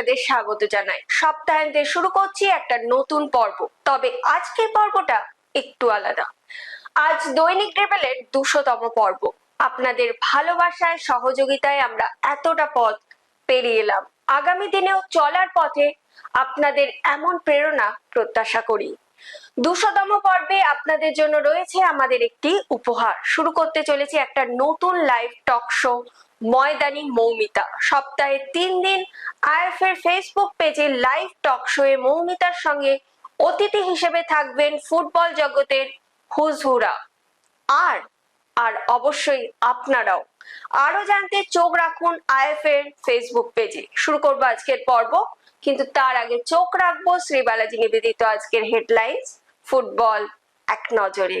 আপনাদের স্বাগত জানাই। সপ্তাহান্তে শুরু করছি একটা নতুন পর্ব। তবে আজকের পর্বটা একটু আলাদা। আজ দৈনিক রেবেলের দুশোতম পর্ব। আপনাদের ভালোবাসায়, সহযোগিতায় আমরা এতটা পথ পেরিয়ে এলাম। আগামী দিনেও চলার পথে আপনাদের এমন প্রেরণা, প্রত্যাশা করি। দুশোতম পর্বে আপনাদের জন্য রয়েছে আমাদের একটি উপহার। শুরু করতে চলেছে একটা নতুন লাইভ টক শো ময়দানি মৌমিতা। সপ্তাহে তিন দিন আইএফ এর ফেসবুক পেজে লাইভ টক শোয়ে মৌমিতার সঙ্গে অতিথি হিসেবে থাকবেন ফুটবল জগতের হুজহুরা আর আর অবশ্যই আপনারাও। আরও জানতে চোখ রাখুন আইএফ এর ফেসবুক পেজে শুরু করব আজকের পর্ব। কিন্তু তার আগে চোখ রাখব শ্রী বালাজি নিবেদিত আজকের হেডলাইন্স ফুটবল এক নজরে।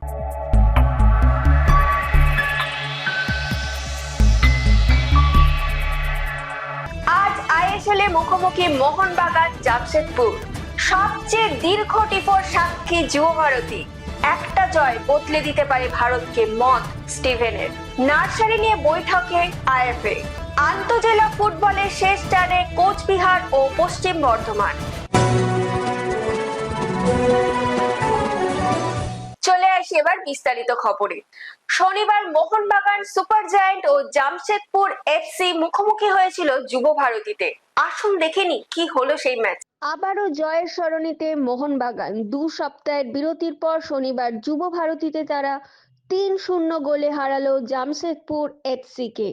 মুখোমুখি মোহনবাগান, জামশেদপুর। সবচেয়ে দীর্ঘ টিপোর সাক্ষী যুব ভারতী। একটা জয় বদলে দিতে পারে ভারতকে মত স্টিভেনের। নার্সারি নিয়ে বৈঠকে আইএফএ। আন্তজেলা ফুটবলের শেষ চারে কোচবিহার ও পশ্চিম বর্ধমান। চলে আসি এবার বিস্তারিত খবরে। শনিবার মোহনবাগান সুপার জায়ান্ট ও জামশেদপুর এফসি মুখোমুখি হয়েছিল যুব ভারতীতে। আসুন দেখে নি কি হলো সেই ম্যাচ আবারও জয়ের সরণিতে মোহনবাগান। দু সপ্তাহের বিরতির পর শনিবার যুব ভারতীতে তারা তিন শূন্য গোলে হারালো জামশেদপুর এফসিকে।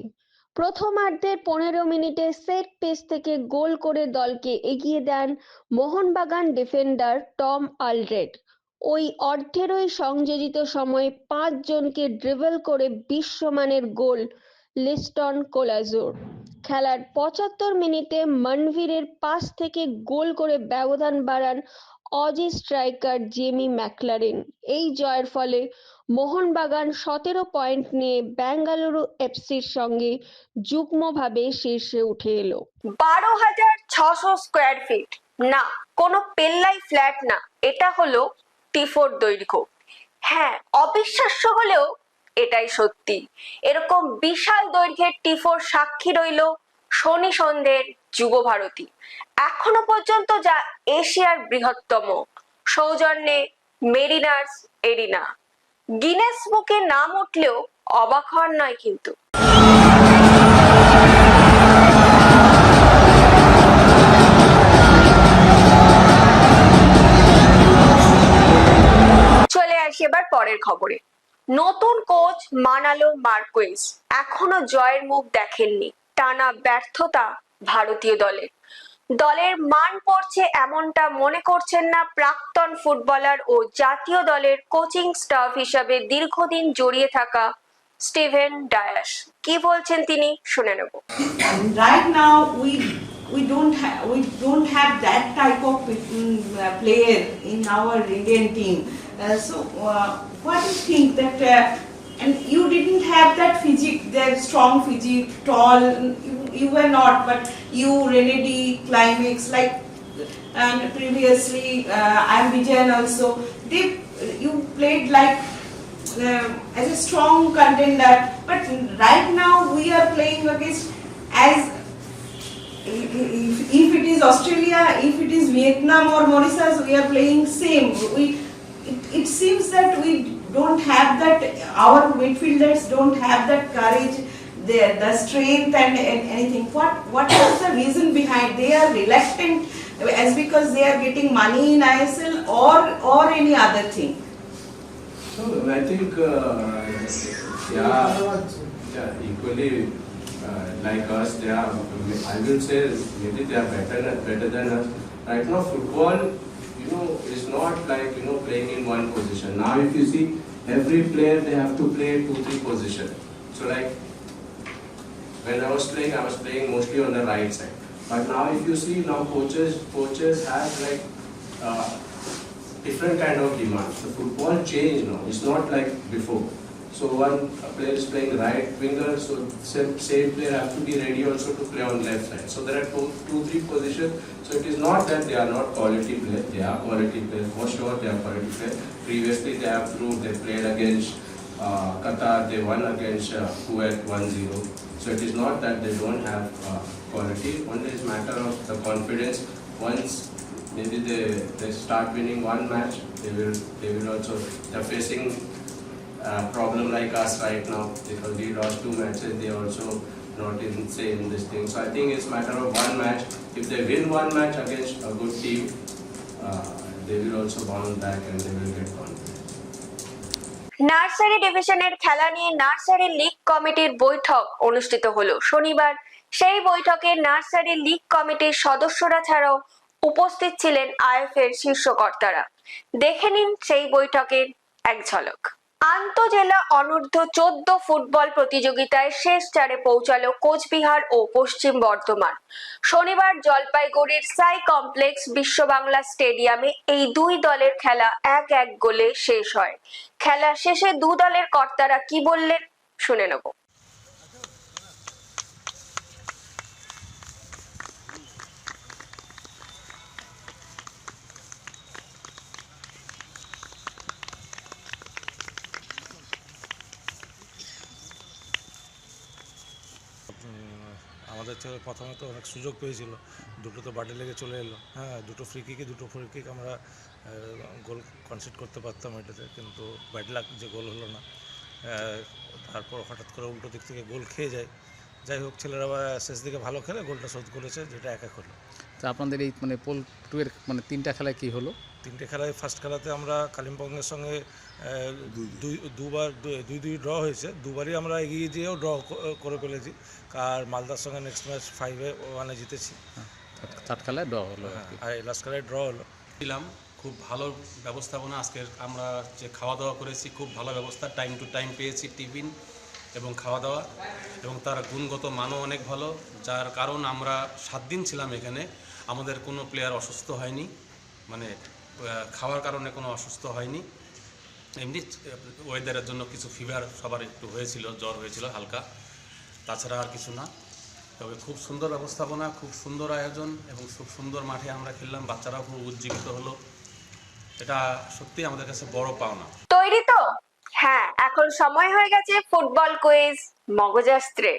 প্রথমার্ধের পনেরো মিনিটে সেট পিস থেকে গোল করে দলকে এগিয়ে দেন মোহনবাগান ডিফেন্ডার টম আলড্রেড ওই অর্ধেরই সংযোজিত সময়ে পাঁচজনকে ড্রিবল করে বিশ্বমানের গোল লিস্টন কোলাজোর। খেলার পঁচাত্তর মিনিটে মনভীরের পাস থেকে গোল করে ব্যবধান বাড়ান অজি স্ট্রাইকার জেমি ম্যাকলারেন। এই জয়ের ফলে মোহনবাগান সতেরো পয়েন্ট নিয়ে বেঙ্গালুরু এফসির সঙ্গে যুগ্মভাবে শীর্ষে উঠে এলো। বারো হাজার ছশো স্কোয়ার ফিট না, কোনো পেল্লাই ফ্ল্যাট না। এটা হলো টিফোর দৈর্ঘ্য। হ্যাঁ অবিশ্বাস্য হলেও এটাই সত্যি। এরকম বিশাল দৈর্ঘ্যের টিফোর সাক্ষী রইল শনি সন্ধ্যের যুব ভারতী। এখনও পর্যন্ত যা এশিয়ার বৃহত্তম সৌজন্যে মেরিনার্স এরিনা। গিনেস বুকে নাম উঠলেও অবাক হওয়ার নয় কিন্তু। চলে আসি এবার পরের খবরে। নতুন কোচ মানালো মার্কুইস। এখনও জয়ের মুখ দেখেননি টানা ব্যর্থতা ভারতীয় দলের দলের মান পড়ছে এমনটা মনে করছেন না প্রাক্তন ফুটবলার ও জাতীয় দলের কোচিং স্টাফ হিসাবে দীর্ঘদিন জড়িয়ে থাকা স্টিভেন ডায়াস। কি বলছেন তিনি? শুনে নেব। Right now we we don't have we don't have that type of mm, player in our Indian team. Uh, uh, what do you think that uh, and you didn't have that physique, that strong physique, tall. You, you were not, but you Renedy, Climax, like and previously uh, I'm Vijayan also. They you played like uh, as a strong contender, but right now we are playing against as if, if it is Australia, if it is Vietnam or Mauritius, we are playing same. We it, it seems that we don't have that. Our midfielders don't have that courage, the the strength and, and anything. What what is the reason behind? They are reluctant, as because they are getting money in ISL or or any other thing. No, I think, uh, yeah, yeah, equally uh, like us, they are, I will say, maybe they are better, better than us. Right now, football, you know, is not like, you know, playing in one position. Now, if you see, every player, they have to play two, three position. So like, when I was playing, I was playing mostly on the right side. But now if you see now coaches, coaches have like uh, different kind of demands. The football changed now. It's not like before. So one player is playing right winger, so same, same player have to be ready also to play on left side. So there are two, two, three positions. So it is not that they are not quality players. They are quality players. For sure, they are quality players. Previously, they have proved they played against uh, Qatar. They won against uh, Kuwait 1-0. So it is not that they don't have uh, quality. Only it's matter of the confidence. Once maybe they, they start winning one match, they will they will also they're facing problem like us right now because we lost two matches. They also not in same this thing. So I think it's matter of one match. If they win one match against a good team, uh, they will also bounce back and they will get confidence. Nursery ডিভিশনের খেলা নিয়ে nursery League কমিটির বৈঠক অনুষ্ঠিত হলো শনিবার সেই বৈঠকে নার্সারি লীগ কমিটির সদস্যরা ছাড়াও উপস্থিত ছিলেন আইএফের শীর্ষকর্তারা দেখে নিন সেই বৈঠকের এক ঝলক আন্তজেলা অনূর্ধ্ব চোদ্দ ফুটবল প্রতিযোগিতায় শেষ চারে পৌঁছালো কোচবিহার ও পশ্চিম বর্ধমান। শনিবার জলপাইগুড়ির সাই কমপ্লেক্স বিশ্ব বাংলা স্টেডিয়ামে এই দুই দলের খেলা এক এক গোলে শেষ হয়। খেলা শেষে দু দলের কর্তারা কি বললেন শুনে নেব। আমাদের থেকে প্রথমে তো অনেক সুযোগ পেয়েছিল। দুটো তো বাড়ি লেগে চলে এলো। হ্যাঁ দুটো ফ্রি কিকে দুটো ফ্রি কিক আমরা গোল কনসিড করতে পারতাম এটাতে। কিন্তু ব্যাড লাক যে গোল হলো না। তারপর হঠাৎ করে উল্টো দিক থেকে গোল খেয়ে যায়। যাই হোক ছেলেরা শেষ দিকে ভালো খেলে গোলটা শোধ করেছে যেটা এক এক হলো তা আপনাদের এই মানে পোল টু এর মানে তিনটা খেলায় কি হলো? তিনটে খেলায় ফার্স্ট খেলাতে আমরা কালিম্পংয়ের সঙ্গে দুই দুবার দুই দুই ড্র হয়েছে। দুবারই আমরা এগিয়ে যেয়েও ড্র করে ফেলেছি। আর মালদার সঙ্গে নেক্সট ম্যাচ ফাইভে ওয়ানে জিতেছি। চার- চার খেলায় ড্র হলো আর আর লাস্ট খেলায় ড্র হলো। ছিলাম খুব ভালো ব্যবস্থাপনা। আজকের আমরা যে খাওয়া দাওয়া করেছি খুব ভালো ব্যবস্থা। টাইম টু টাইম পেয়েছি টিফিন। এবং খাওয়া দাওয়া এবং তার গুণগত মানও অনেক ভালো, যার কারণ আমরা সাত দিন ছিলাম এখানে। আমাদের কোনো প্লেয়ার অসুস্থ হয়নি মানে খাওয়ার কারণে কোনো অসুস্থ হয়নি। এমনি ওয়েদারের জন্য কিছু ফিভার সবার একটু হয়েছিল, জ্বর হয়েছিল হালকা। তাছাড়া আর কিছু না। তবে খুব সুন্দর ব্যবস্থাপনা, খুব সুন্দর আয়োজন এবং খুব সুন্দর মাঠে আমরা খেললাম। বাচ্চারাও খুব উজ্জীবিত হলো। এটা সত্যি আমাদের কাছে বড় পাওনা। তৈরি তো? হ্যাঁ এখন সময় হয়ে গেছে ফুটবল কুইজ, মগজাস্ত্রে।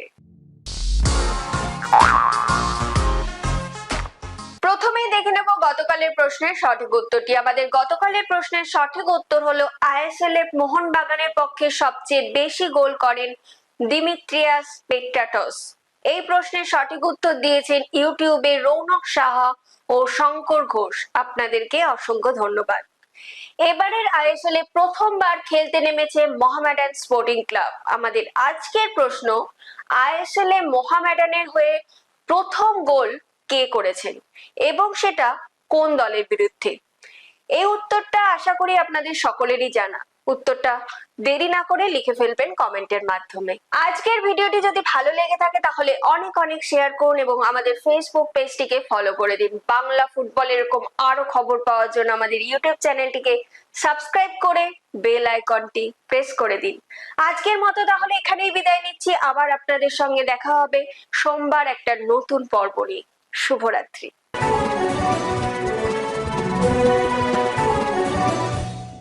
প্রথমেই দেখে নেব গতকালের প্রশ্নের সঠিক উত্তরটি। আমাদের গতকালের প্রশ্নের সঠিক উত্তর হলো আইএসএল এ মোহনবাগানের পক্ষে সবচেয়ে বেশি গোল করেন দিমিত্রিয়াস পেট্টাটস এই প্রশ্নের সঠিক উত্তর দিয়েছেন ইউটিউবে রৌনক সাহা ও শঙ্কর ঘোষ। আপনাদেরকে অসংখ্য ধন্যবাদ। এবারের আইএসএল এ প্রথমবার খেলতে নেমেছে মোহামেডান স্পোর্টিং ক্লাব। আমাদের আজকের প্রশ্ন, আইএসএল এ মোহামেডানের হয়ে প্রথম গোল কে করেছেন এবং সেটা কোন দলের বিরুদ্ধে? এই উত্তরটা আশা করি আপনাদের সকলেরই জানা। উত্তরটা দেরি না করে লিখে ফেলবেন কমেন্টের মাধ্যমে। আজকের ভিডিওটি যদি ভালো লেগে থাকে তাহলে অনেক অনেক শেয়ার করুন এবং আমাদের ফেসবুক পেজটিকে ফলো করে দিন। বাংলা ফুটবল এরকম আরও খবর পাওয়ার জন্য আমাদের ইউটিউব চ্যানেলটিকে সাবস্ক্রাইব করে বেল আইকনটি প্রেস করে দিন। আজকের মতো তাহলে এখানেই বিদায় নিচ্ছি। আবার আপনাদের সঙ্গে দেখা হবে। সোমবার একটা নতুন পর্ব নিয়ে। শুভরাত্রি।